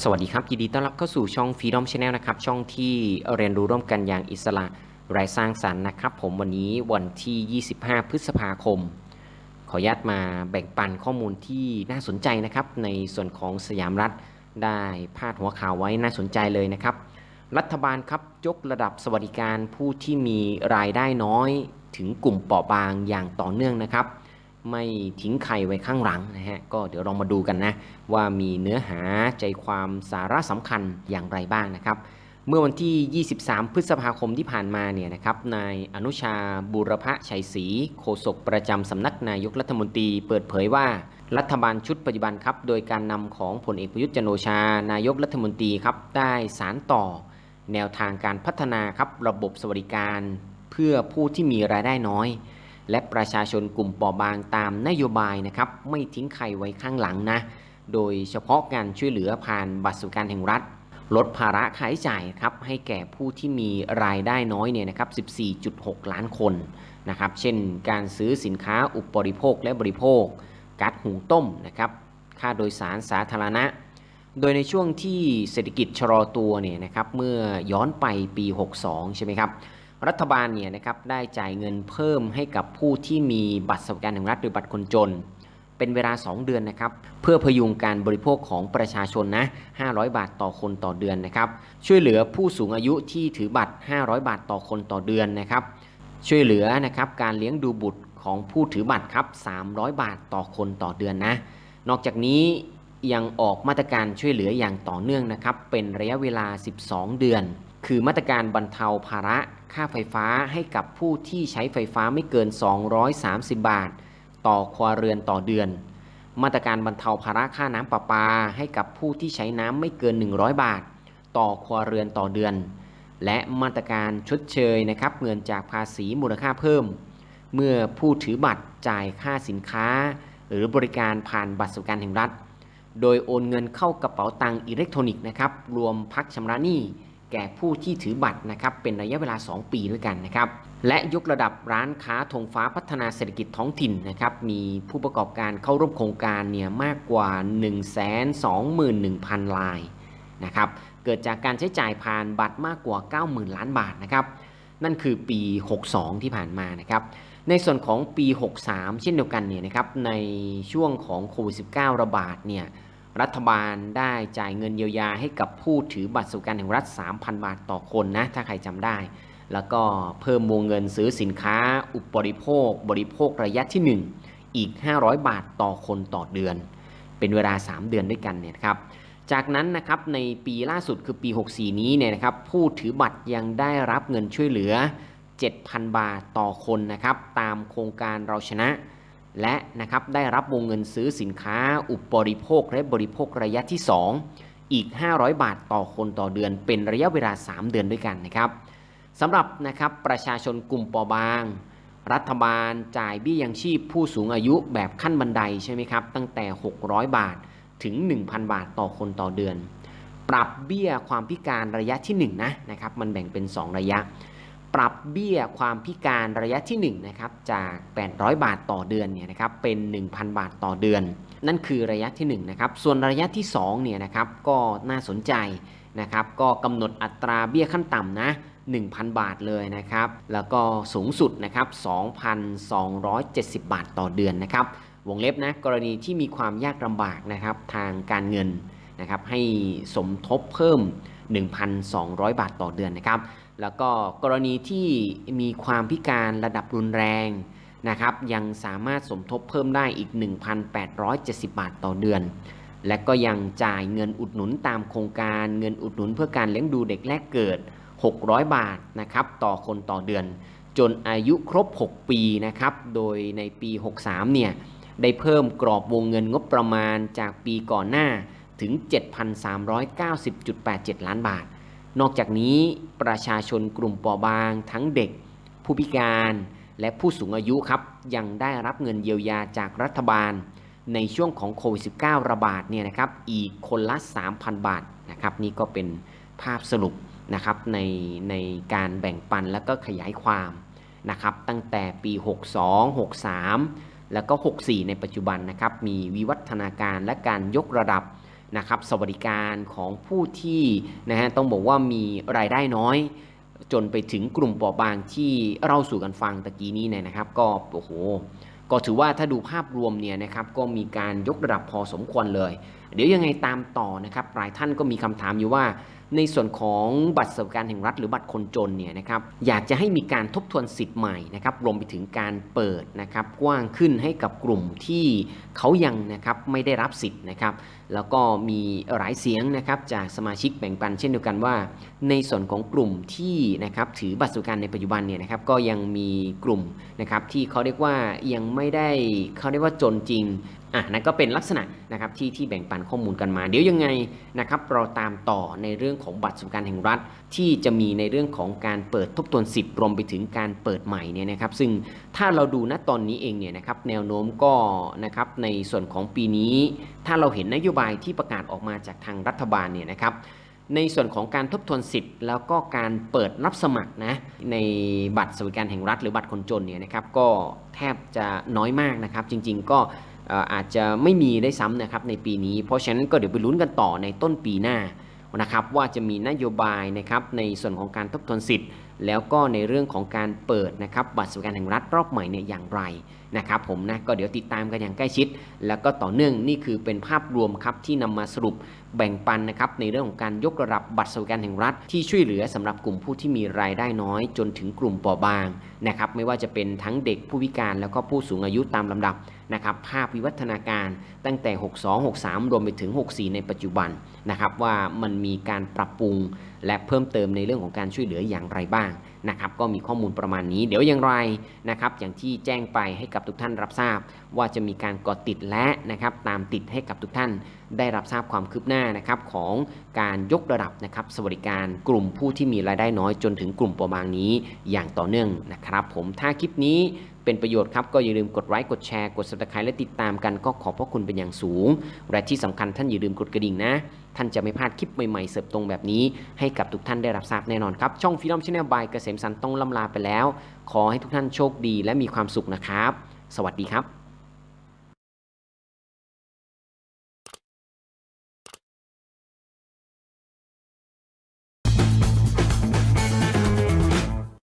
สวัสดีครับ ยินดีต้อนรับเข้าสู่ช่อง Freedom Channel นะครับ ช่องที่เรียนรู้ร่วมกันอย่างอิสระไร้สร้างสรรค์นะครับ ผมวันนี้วันที่ 25 พฤษภาคม ขออนุญาตมาแบ่งปันข้อมูลที่น่าสนใจนะครับ ในส่วนของสยามรัฐได้พาดหัวข่าวไว้น่าสนใจเลยนะครับ รัฐบาลครับยกระดับสวัสดิการผู้ที่มีรายได้น้อย ถึงกลุ่มเปราะบางอย่างต่อเนื่องนะครับ ไม่ทิ้งใครไว้ข้างหลังนะฮะก็เดี๋ยวลองมาดูกันนะว่ามีเนื้อหาใจความสาระสำคัญอย่างไรบ้างนะครับ เมื่อวันที่ 23 พฤษภาคมที่ผ่านมาเนี่ยนะครับนายอนุชาบูรพชัยศรีโฆษกประจำสำนักนายกรัฐมนตรีเปิดเผยว่ารัฐบาลชุดปัจจุบันครับ โดยการนำของผลเอกประยุทธ์จันโอชา นายกรัฐมนตรีครับ ได้สารต่อ แนวทางการพัฒนาครับระบบสวัสดิการ เพื่อผู้ที่มีรายได้น้อย และประชาชนกลุ่มเปราะบางตามนโยบายนะครับไม่ทิ้งใครไว้ข้างหลังนะ โดยเฉพาะการช่วยเหลือผ่านบัตรสวัสดิการแห่งรัฐ ลดภาระค่าใช้จ่ายครับให้แก่ผู้ที่มีรายได้น้อยเนี่ยนะครับ 14.6 ล้านคนนะครับ เช่นการซื้อสินค้าอุปริโภคและบริโภคก๊าซหุงต้มนะครับค่าโดยสารสาธารณะ โดยในช่วงที่เศรษฐกิจชะลอตัวเนี่ยนะครับเมื่อย้อนไปปี 62 ใช่ไหมครับ รัฐบาลเนี่ยนะครับได้จ่ายเงินเพิ่มให้กับผู้ที่มีบัตรสวัสดิการแห่งรัฐหรือบัตรคนจน เป็นเวลา 2 เดือนนะครับ เพื่อพยุงการบริโภคของประชาชนนะ 500 บาทต่อคนต่อเดือนนะครับ ช่วยเหลือผู้สูงอายุที่ถือบัตร 500 บาทต่อคนต่อเดือนนะครับ ช่วยเหลือนะครับการเลี้ยงดูบุตรของผู้ถือบัตรครับ 300 บาทต่อคนต่อเดือนนะ นอกจากนี้ยังออกมาตรการช่วยเหลืออย่างต่อเนื่องนะครับ เป็นระยะเวลา 12 เดือน คือมาตรการบรรเทาภาระค่าไฟฟ้าให้กับผู้ที่ใช้ไฟฟ้าไม่เกิน 230 บาท ต่อครัวเรือนต่อเดือน มาตรการบรรเทาภาระค่าน้ำประปา ให้กับผู้ที่ใช้น้ำไม่เกิน 100 บาท ต่อครัวเรือนต่อเดือน และมาตรการชดเชยนะครับเงินจากภาษีมูลค่าเพิ่ม เมื่อผู้ถือบัตรจ่ายค่าสินค้า หรือบริการผ่านบัตรสวัสดิการแห่งรัฐ โดยโอนเงินเข้ากระเป๋าตังค์อิเล็กทรอนิกส์นะครับรวมพักชำระหนี้ แก่ผู้ที่ถือบัตรนะครับเป็นระยะเวลา 2 ปีด้วยกันนะครับและยกระดับร้านค้าธงฟ้าพัฒนาเศรษฐกิจท้องถิ่นนะครับมีผู้ประกอบการเข้าร่วมโครงการเนี่ยมากกว่า 121,000รายนะครับเกิดจากการใช้จ่ายผ่านบัตรมากกว่า 90,000 ล้านบาทนะครับนั่นคือปี 62 ที่ผ่านมานะครับในส่วนของปี 63 เช่นเดียวกันเนี่ยนะครับในช่วงของโควิด -19 ระบาดเนี่ย รัฐบาลได้จ่ายเงินเยียวยาให้กับผู้ถือบัตรสวัสดิการแห่งรัฐ 3,000 บาทต่อคนนะ ถ้าใครจำได้ แล้วก็เพิ่มวงเงินซื้อสินค้า อุปบริโภค บริโภคระยะที่ 1 อีก 500 บาทต่อคนต่อเดือน เป็นเวลา 3 เดือนด้วยกันเนี่ยครับ จากนั้นนะครับในปีล่าสุดคือปี 64 นี้เนี่ยนะครับผู้ถือบัตรยังได้รับเงินช่วยเหลือ 7,000 บาทต่อคนนะครับตามโครงการเราชนะ และนะครับได้รับวงเงินซื้อสินค้าอุปบริโภคและบริโภคระยะที่ 2 อีก 500 บาทต่อคนต่อเดือน เป็นระยะเวลา 3 เดือนด้วยกันนะครับสำหรับนะครับประชาชนกลุ่มปราะบาง รัฐบาลจ่ายเบี้ยยังชีพผู้สูงอายุแบบขั้นบันไดใช่ไหมครับตั้งแต่ 600 บาทถึง 1,000 บาทต่อคนต่อเดือน ปรับเบี้ยความพิการระยะที่1นะนะครับมันแบ่งเป็น 2 ระยะ ปรับเบี้ยความพิการระยะที่ 1 นะครับ จาก 800 บาทต่อเดือนเนี่ยนะครับเป็น 1,000 บาทต่อเดือน นั่นคือระยะที่1นะครับส่วนระยะที่2เนี่ยนะครับก็น่าสนใจนะครับก็กำหนดอัตราเบี้ยขั้นต่ำนะ 1,000 บาทเลยนะครับ แล้วก็สูงสุดนะครับ 2,270 บาทต่อเดือนนะครับ วงเล็บนะกรณีที่มีความยากลำบากนะครับทางการเงินนะครับให้สมทบเพิ่ม 1,200 บาทต่อเดือนนะครับ แล้วก็กรณีที่มีความพิการระดับรุนแรงนะครับยังสามารถสมทบเพิ่มได้อีก 1,870 บาทต่อเดือน และก็ยังจ่ายเงินอุดหนุนตามโครงการเงินอุดหนุนเพื่อการเลี้ยงดูเด็กแรกเกิด 600 บาทนะครับต่อคนต่อเดือน จนอายุครบ 6 ปีนะครับโดยในปี 63 เนี่ยได้เพิ่มกรอบวงเงินงบประมาณจากปีก่อนหน้าถึง 7,390.87 ล้านบาท นอกจากนี้ประชาชนกลุ่มเปราะบาง ทั้งเด็ก ผู้พิการและผู้สูงอายุครับ ยังได้รับเงินเยียวยาจากรัฐบาล ในช่วงของโควิด -19 ระบาดเนี่ยนะครับอีกคนละ 3,000 บาทนะครับนี่ก็เป็นภาพสรุปนะครับในในการแบ่งปันและก็ขยายความนะครับตั้งแต่ปี 62 63 แล้วก็ 64 ในปัจจุบันนะครับมีวิวัฒนาการและการยกระดับ นะครับสวัสดิการของผู้ที่นะฮะต้องบอกว่ามีรายได้น้อย จนไปถึงกลุ่มเปราะบางที่เราสู่กันฟังตะกี้นี้เนี่ยนะครับ ก็โอ้โหก็ถือว่าถ้าดูภาพรวมเนี่ยนะครับก็มีการยกระดับพอสมควรเลย เดี๋ยวยังไงตามต่อนะครับหลายท่านก็มีคำถามอยู่ว่า ในส่วนของบัตรสวัสดิการแห่งรัฐหรือบัตรคนจนเนี่ยนะครับอยากจะให้มีการทบทวนสิทธิ์ใหม่นะครับรวมไปถึงการเปิดนะครับกว้างขึ้นให้กับกลุ่มที่เขายังนะครับไม่ได้รับสิทธิ์นะครับแล้วก็มีหลายเสียงนะครับจากสมาชิกแบ่งปันเช่นเดียวกันว่า ในส่วนของกลุ่มที่นะครับถือบัตรสวัสดิการในปัจจุบันเนี่ยนะครับก็ยังมีกลุ่มนะครับที่เขาเรียกว่ายังไม่ได้เขาเรียกว่าจนจริง อะนั่นก็เป็นลักษณะนะครับที่ที่แบ่งปันข้อมูลกันมา เดี๋ยวยังไงนะครับเราตามต่อในเรื่องของบัตรสวัสดิการแห่งรัฐ ที่จะมีในเรื่องของการเปิดทบทวนสิทธิ์รวมไปถึงการเปิดใหม่เนี่ยนะครับ ซึ่งถ้าเราดูณตอนนี้เองเนี่ยนะครับแนวโน้มก็นะครับในส่วนของปีนี้ ถ้าเราเห็นนโยบายที่ประกาศออกมาจากทางรัฐบาลเนี่ยนะครับในส่วนของการทบทวนสิทธิ์ แล้วก็การเปิดรับสมัครนะในบัตรสวัสดิการแห่งรัฐหรือบัตรคนจนเนี่ยนะครับก็แทบจะน้อยมากนะครับ จริง ๆ ก็ อาจจะไม่มีได้ซ้ำนะครับในปีนี้ เพราะฉะนั้นก็เดี๋ยวไปลุ้นกันต่อในต้นปีหน้านะครับว่าจะมีนโยบายนะครับในส่วนของการทบทวนสิทธิ์แล้วก็ในเรื่องของการเปิดนะครับบัตรสวัสดิการแห่งรัฐรอบใหม่เนี่ยอย่างไรนะครับผมนะก็เดี๋ยวติดตามกันอย่างใกล้ชิด แล้วก็ต่อเนื่องนี่คือเป็นภาพรวมครับที่นำมาสรุปแบ่งปันนะครับในเรื่องของการยกระดับบัตรสวัสดิการแห่งรัฐ ที่ช่วยเหลือสำหรับกลุ่มผู้ที่มีรายได้น้อย จนถึงกลุ่มเปราะบางนะครับไม่ว่าจะเป็นทั้งเด็กผู้พิการแล้วก็ผู้สูงอายุตามลำดับนะครับภาพวิวัฒนาการตั้งแต่ 62 63 รวมไปถึง 64 ในปัจจุบันนะครับว่ามันมีการปรับปรุง และเพิ่มเติมในเรื่องของการช่วยเหลืออย่างไรบ้างนะครับก็มีข้อมูลประมาณนี้ เดี๋ยวอย่างไรนะครับอย่างที่แจ้งไปให้กับทุกท่านรับทราบ ว่าจะมีการกดติดและนะครับตามติดให้กับทุกท่าน ได้รับทราบความคืบหน้านะครับของการยกระดับนะครับสวัสดิการกลุ่มผู้ที่มีรายได้น้อยจนถึงกลุ่มประบางนี้ อย่างต่อเนื่องนะครับผมถ้าคลิปนี้เป็นประโยชน์ครับ ก็อย่าลืมกดไลค์กดแชร์ กด subscribe และติดตามกันก็ขอบพระคุณเป็นอย่างสูง และที่สำคัญท่านอย่าลืมกดกระดิ่งนะ ท่านจะไม่พลาดคลิปใหม่ๆ เสิร์ฟตรงแบบนี้ ให้กับทุกท่านได้รับทราบแน่นอนครับ ช่องฟิลอมชาแนลบายเกษมสันต์ต้องล่ำลาไปแล้ว ขอให้ทุกท่านโชคดีและมีความสุขนะครับ สวัสดีครับ